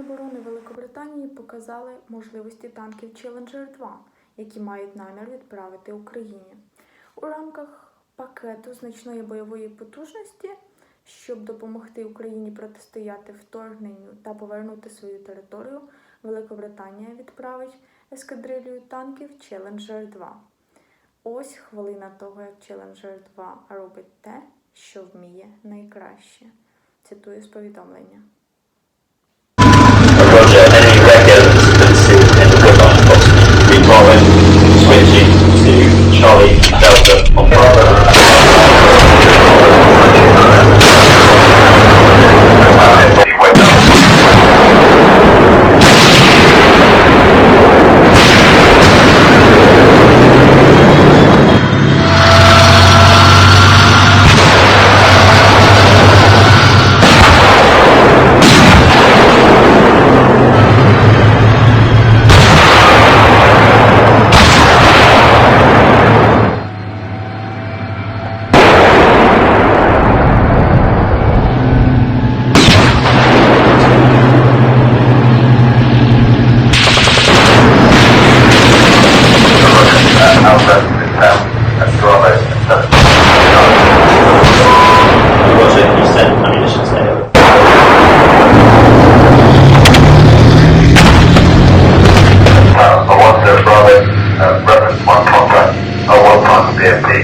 оборони Великобританії показали можливості танків Challenger 2, які мають намір відправити Україні у рамках пакету значної бойової потужності, щоб допомогти Україні протистояти вторгненню та повернути свою територію. Великобританія відправить ескадрилью танків Challenger 2. Ось хвилина того, як Challenger 2 робить те, що вміє найкраще. Цитую з повідомлення. Switching to Charlie Delta on Bravo Yeah.